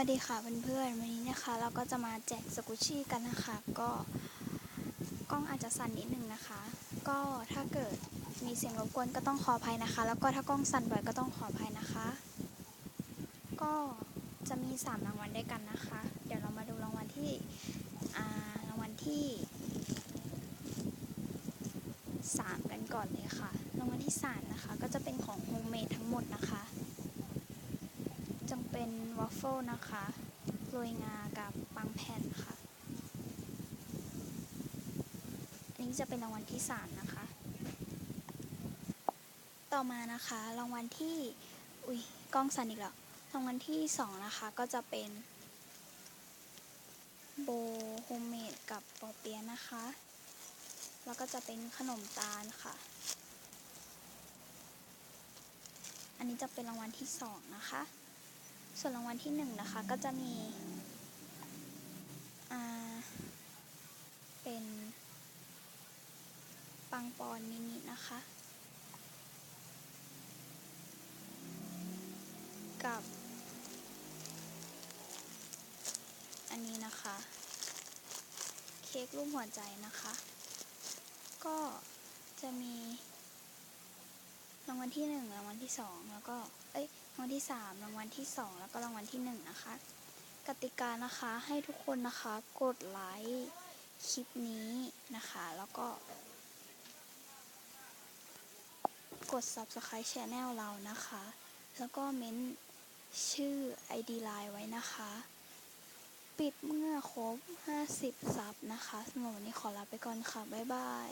วัสดีค่ะเพื่อนๆวันนี้นะคะ เราก็จะมาแจกสกุชี่กันนะคะ ก็กล้องอาจจะสั่นนิดนึงนะคะ ก็ถ้าเกิดมีเสียงรบกวนก็ต้องขออภัยนะคะ แล้วก็ถ้ากล้องสั่นบ่อยก็ต้องขออภัยนะคะ ก็จะมี 3 รางวัลด้วยกันนะคะ เดี๋ยวเรามาดูรางวัลที่รางวัลที่ 3 กันก่อนเลยค่ะ รางวัลที่ 3 จะเป็นวอฟเฟิลนะคะโรยงากับปังแผ่นค่ะ อันนี้จะเป็นรางวัลที่สามนะคะ ต่อมานะคะรางวัลที่ อุ้ยกล้องสั่นอีกแล้วรางวัลที่สองนะคะก็จะเป็นโบโฮมเมดกับปอเปียะนะคะ แล้วก็จะเป็นขนมตาลค่ะ อันนี้จะเป็นรางวัลที่สองนะคะ ส่วนรางวัลที่หนึ่งนะคะก็จะมีเป็น ปังปอนมินินะคะ กับ อันนี้นะคะ เค้กรูปหัวใจนะคะ ก็จะมีางวัลที่หนึ่งรางวัลที่สองแล้วก็เอ้ยรางวัลที่สามรางวัลที่สองแล้วก็รางวัลที่หนึ่งนะคะ กติกานะคะให้ทุกคนนะคะกดไลค์คลิปนี้นะคะ แล้วก็ กด subscribe channel เรานะคะ แล้วก็เม้นชื่อ ID Line ไว้นะคะ ปิดเมื่อครบ 50 ซับนะคะสำหรับวันนี้ขอลาไปก่อนค่ะ บ๊ายบาย